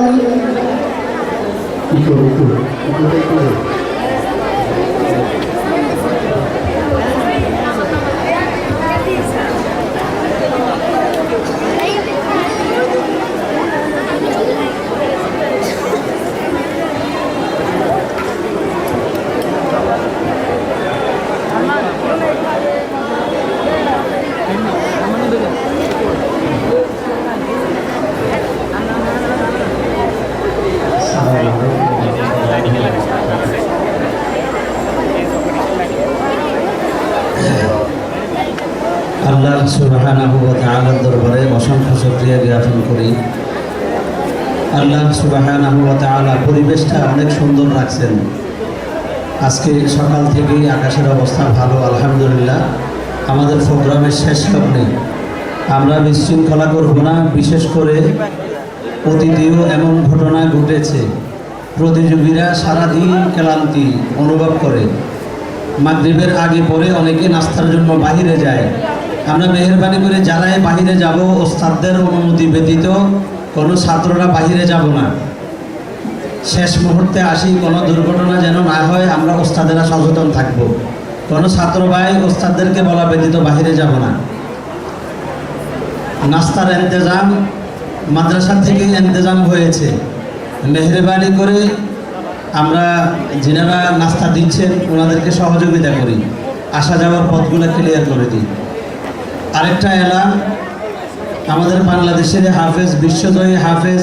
行く行く行く行く আল্লাহ সুবাহানাহু ওয়া দরবারে অসংখ্য শুকরিয়া জ্ঞাপন করি। আল্লাহ সুবাহানাহু ওয়া পরিবেশটা অনেক সুন্দর রাখছেন। আজকে সকাল থেকেই আকাশের অবস্থা ভালো, আলহামদুলিল্লাহ। আমাদের প্রোগ্রামের শেষ লগ্নে আমরা বিশৃঙ্খলা করব না, বিশেষ করে অতীতেও এমন ঘটনা ঘটেছে। প্রতিযোগীরা সারাদিন ক্লান্তি অনুভব করে। মাগরিবের আগে পরে অনেকে নাস্তার জন্য বাহিরে যায়। আমরা মেহরবানি করে যারাই বাহিরে যাব, ওস্তাদদের অনুমতি ব্যতীত কোনো ছাত্ররা বাহিরে যাব না। শেষ মুহূর্তে আসি, কোনো দুর্ঘটনা যেন না হয়, আমরা ওস্তাদেরা সচেতন থাকব। কোনো ছাত্র ভাই ওস্তাদদেরকে বলা ব্যতীত বাহিরে যাব না। নাস্তার ইন্তজাম মাদ্রাসা থেকে ইন্তজাম হয়েছে। মেহরবানি করে আমরা যিনারা নাস্তা দিচ্ছেন, ওনাদেরকে সহযোগিতা করি। আসা যাওয়ার পথগুলো ক্লিয়ার করে দিই। আরেকটা এলাম আমাদের বাংলাদেশের হাফেজ বিশ্বজয়ী হাফেজ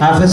হাফেজ